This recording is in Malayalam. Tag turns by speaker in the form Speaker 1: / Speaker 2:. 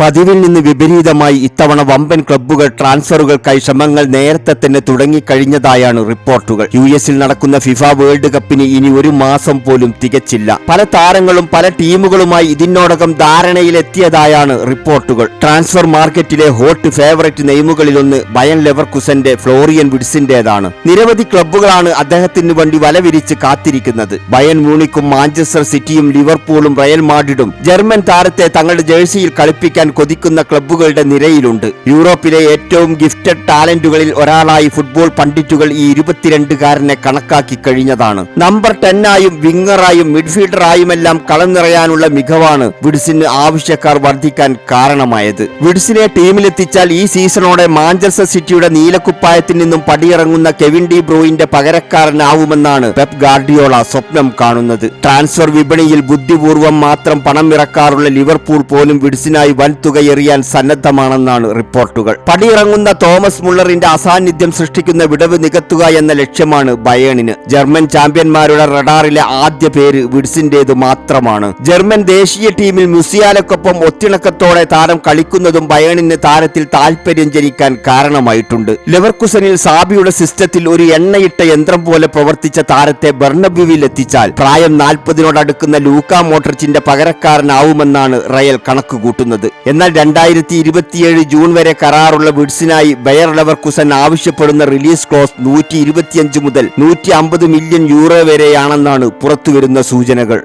Speaker 1: പതിവിൽ നിന്ന് വിപരീതമായി ഇത്തവണ വമ്പൻ ക്ലബ്ബുകൾ ട്രാൻസ്ഫറുകൾക്കായി ശ്രമങ്ങൾ നേരത്തെ തന്നെ തുടങ്ങിക്കഴിഞ്ഞതായാണ് റിപ്പോർട്ടുകൾ. യു എസിൽ നടക്കുന്ന ഫിഫ വേൾഡ് കപ്പിന് ഇനി ഒരു മാസം പോലും തികച്ചില്ല. പല താരങ്ങളും പല ടീമുകളുമായി ഇതിനോടകം ധാരണയിലെത്തിയതായാണ് റിപ്പോർട്ടുകൾ. ട്രാൻസ്ഫർ മാർക്കറ്റിലെ ഹോട്ട് ഫേവറേറ്റ് നെയിമുകളിലൊന്ന് ബയൻ ലെവർകുസന്റെ ഫ്ലോറിയൻ വിഡ്സിന്റേതാണ്. നിരവധി ക്ലബ്ബുകളാണ് അദ്ദേഹത്തിന് വേണ്ടി വലവിരിച്ച് കാത്തിരിക്കുന്നത്. ബയൻ മ്യൂണിക്കും മാഞ്ചസ്റ്റർ സിറ്റിയും ലിവർപൂളും റയൽ മാഡ്രിഡും ജർമ്മൻ താരത്തെ തങ്ങളുടെ ജേഴ്സിയിൽ കളിപ്പിക്കാൻ കൊതിക്കുന്ന ക്ലബ്ബുകളുടെ നിരയിലുണ്ട്. യൂറോപ്പിലെ ഏറ്റവും ഗിഫ്റ്റഡ് ടാലന്റുകളിൽ ഒരാളായി ഫുട്ബോൾ പണ്ഡിറ്റുകൾ ഈ ഇരുപത്തിരണ്ടുകാരനെ കണക്കാക്കി കഴിഞ്ഞതാണ്. നമ്പർ ടെന്നായും വിങ്ങറായും മിഡ്ഫീൽഡറായുമെല്ലാം കളം നിറയാനുള്ള മികവാണ് വിഡ്സിന് ആവശ്യക്കാർ വർദ്ധിക്കാൻ കാരണമായത്. വിഡ്സിനെ ടീമിലെത്തിച്ചാൽ ഈ സീസണോടെ മാഞ്ചസ്റ്റർ സിറ്റിയുടെ നീലക്കുപ്പായത്തിൽ നിന്നും പടിയിറങ്ങുന്ന കെവിൻ ഡി ബ്രോയിന്റെ പകരക്കാരനാവുമെന്നാണ് പെപ് ഗാർഡിയോള സ്വപ്നം കാണുന്നത്. ട്രാൻസ്ഫർ വിപണിയിൽ ബുദ്ധിപൂർവം മാത്രം പണം ഇറക്കാറുള്ള ലിവർപൂൾ പോലും വിഡ്സിനായി വൻ തുക എറിയാൻ സന്നദ്ധമാണെന്നാണ് റിപ്പോർട്ടുകൾ. പടിയിറങ്ങുന്ന തോമസ് മുള്ളറിന്റെ അസാന്നിധ്യം സൃഷ്ടിക്കുന്ന വിടവ് നികത്തുക എന്ന ലക്ഷ്യമാണ് ബയേണിന്. ജർമ്മൻ ചാമ്പ്യന്മാരുടെ റഡാറിലെ ആദ്യ പേര് വിഡ്സിന്റേത് മാത്രമാണ്. ജർമ്മൻ ദേശീയ ടീമിൽ മുസിയാലക്കൊപ്പം ഒത്തിണക്കത്തോടെ താരം കളിക്കുന്നതും ബയേണിന് താരത്തിൽ താൽപര്യം ജനിക്കാൻ കാരണമായിട്ടുണ്ട്. ലെവർക്കുസനിൽ സാബിയുടെ സിസ്റ്റത്തിൽ ഒരു എണ്ണയിട്ട യന്ത്രം പോലെ പ്രവർത്തിച്ച താരത്തെ ബെർണബ്യുവിൽ എത്തിച്ചാൽ പ്രായം നാൽപ്പതിനോടടുക്കുന്ന ലൂക്ക മോട്ടർച്ചിന്റെ പകരക്കാരനാവുമെന്നാണ് റയൽ കണക്ക് കൂട്ടുന്നത് എന്നാൽ രണ്ടായിരത്തി ഇരുപത്തിയേഴ് ജൂൺ വരെ കരാറുള്ള വിഡ്സിനായി ബയർ ലെവർകുസൻ ആവശ്യപ്പെടുന്ന റിലീസ് ക്ലോസ് നൂറ്റി ഇരുപത്തിയഞ്ച് മുതൽ നൂറ്റി അമ്പത് മില്യൺ യൂറോ വരെയാണെന്നാണ് പുറത്തുവരുന്ന സൂചനകൾ.